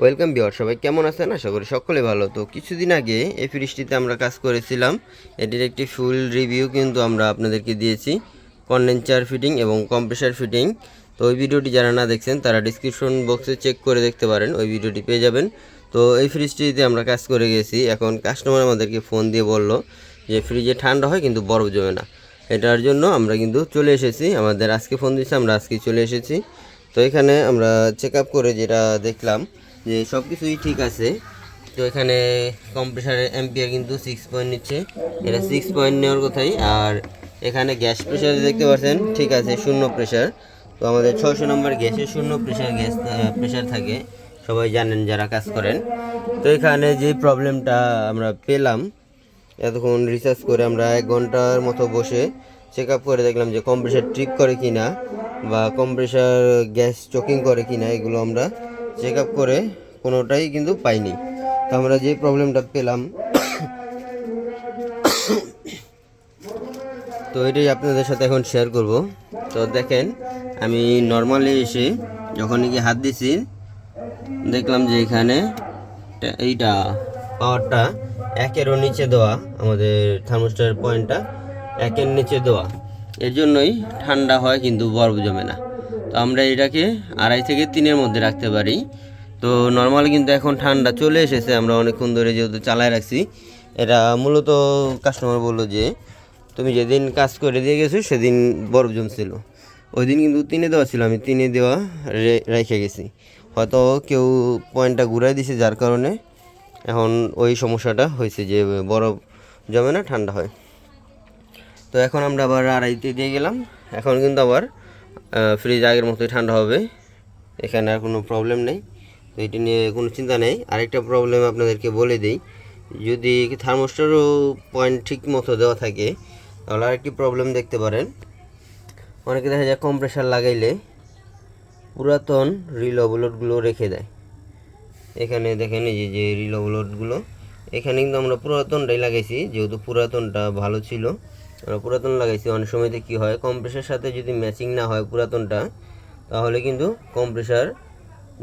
Welcome বিয়ার সবাই কেমন আছেন? আশা করি সকলে ভালো। তো কিছুদিন আগে এই ফ্রিজটিতে আমরা কাজ করেছিলাম। এটির একটি ফুল রিভিউ কিন্তু আমরা আপনাদেরকে দিয়েছি। কন্ডেন্সার ফিটিং এবং কম্প্রেসার ফিটিং তো ওই ভিডিওটি যারা না দেখছেন, তারা ডিসক্রিপশন বক্সে চেক করে দেখতে পারেন, ওই ভিডিওটি পেয়ে যাবেন। তো এই ফ্রিজটিতে আমরা কাজ করে গেছি। এখন কাস্টমার আমাদেরকে ফোন দিয়ে বলল যে, ফ্রিজে ঠান্ডা হয় কিন্তু বরফ জমে না। এটার জন্য আমরা কিন্তু চলে এসেছি। আমাদের আজকে ফোন দিয়েছে, আমরা আজকে চলে এসেছি। তো এখানে আমরা চেক আপ করে যেটা দেখলাম যে সব কিছুই ঠিক আছে। তো এখানে কম্প্রেসারের এম্পিয়ার কিন্তু সিক্স পয়েন্ট নিচ্ছে। এটা সিক্স পয়েন্ট নেওয়ার কথাই। আর এখানে গ্যাস প্রেশার দেখতে পাচ্ছেন, ঠিক আছে, শূন্য প্রেশার তো আমাদের ছয়শো নম্বর গ্যাসে শূন্য প্রেশার গ্যাস প্রেশার থাকে। সবাই জানেন যারা কাজ করেন। তো এখানে যে প্রবলেমটা আমরা পেলাম, এতক্ষণ রিসার্চ করে আমরা এক ঘণ্টার মতো বসে চেক আপ করে দেখলাম যে কম্প্রেসার ট্রিপ করে কি না বা কম্প্রেসার গ্যাস চকিং করে কি না এগুলো আমরা চেক আপ করে কোনোটাই কিন্তু পাইনি। তো আমরা যে প্রবলেমটা পেলাম, তো এটাই আপনাদের সাথে এখন শেয়ার করব। তো দেখেন, আমি নর্মালি এসে যখন কি হাত দিছি, দেখলাম যে এখানে এইটা পাওয়ারটা একেরও নিচে দেওয়া, আমাদের থার্মোস্টার পয়েন্টটা একের নিচে দেওয়া। এর জন্যই ঠান্ডা হয়, কিন্তু বরফ জমে না। তো আমরা এটাকে আড়াই থেকে তিনের মধ্যে রাখতে পারি। তো নর্মালি কিন্তু এখন ঠান্ডা চলে এসেছে, আমরা অনেকক্ষণ ধরে যেহেতু চালায় রাখছি, এটা মূলত কাস্টমার বলল যে, তুমি যেদিন কাজ করে দিয়ে গেছো, সেদিন বরফ জমছিল। ওই দিন কিন্তু তিনে দেওয়া ছিল, আমি তিনে দেওয়া রেখে গেছি। হয়তো কেউ পয়েন্টটা ঘুরাই দিছে, যার কারণে এখন ওই সমস্যাটা হয়েছে যে বরফ জমে না, ঠান্ডা হয়। তো এখন আমরা আবার আড়াইতে দিয়ে গেলাম। এখন কিন্তু আবার ফ্রিজ আগের মতোই ঠান্ডা হবে। এখানে আর কোনো প্রবলেম নেই। তো এটি নিয়ে কোনো চিন্তা নেই। আরেকটা প্রবলেম আপনাদেরকে বলে দিই। যদি থার্মোস্টারও পয়েন্ট ঠিক মতো দেওয়া থাকে, তাহলে আরেকটি প্রবলেম দেখতে পারেন। অনেকে দেখা যায় কম্প্রেসার লাগাইলে পুরাতন রিল অবলোডগুলো রেখে দেয়। এখানে দেখেন এই যে যে রিল অবলোডগুলো এখানে কিন্তু আমরা পুরাতনটাই লাগাইছি, যেহেতু পুরাতনটা ভালো ছিল। আমরা পুরাতন লাগাইছি, অনেক সময়তে কী হয় কম্প্রেসার সাথে যদি ম্যাচিং না হয় পুরাতনটা, তাহলে কিন্তু কম্প্রেসার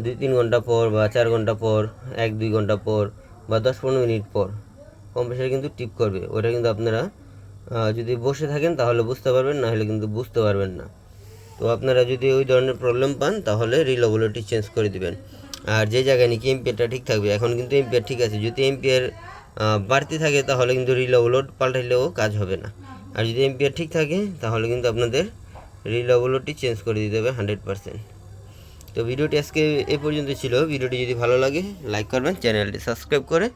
দুই তিন ঘণ্টা পর বা চার ঘণ্টা পর এক দুই ঘণ্টা পর বা দশ পনেরো মিনিট পর কম্প্রেসার কিন্তু টিপ করবে। ওটা কিন্তু আপনারা যদি বসে থাকেন তাহলে বুঝতে পারবেন, না হলে কিন্তু বুঝতে পারবেন না। তো আপনারা যদি ওই ধরনের প্রবলেম পান, তাহলে রিলগুলোটি চেঞ্জ করে দিবেন। আর যে জায়গায় নাকি এমপিয়ারটা ঠিক থাকবে, এখন কিন্তু এমপিয়ার ঠিক আছে। যদি এমপিয়ার বাড়তি থাকে, তাহলে কিন্তু রিলগুলো পাল্টাইলেও কাজ হবে না। আর যদি এমপিয়ার ঠিক থাকে, তাহলে কিন্তু আপনাদের রিলগুলোটি চেঞ্জ করে দিতে হবে হান্ড্রেড পারসেন্ট তো ভিডিওটি আজকে এ পর্যন্ত ছিল। ভিডিওটি যদি ভালো লাগে লাইক করবেন, চ্যানেলটি সাবস্ক্রাইব করে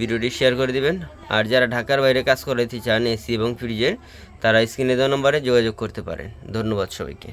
ভিডিওটি শেয়ার করে দিবেন। আর যারা ঢাকার বাইরে কাজ করতে চান, এসি এবং ফ্রিজের তারা স্ক্রিনে দেওয়া নম্বরে যোগাযোগ করতে পারেন। ধন্যবাদ সবাইকে।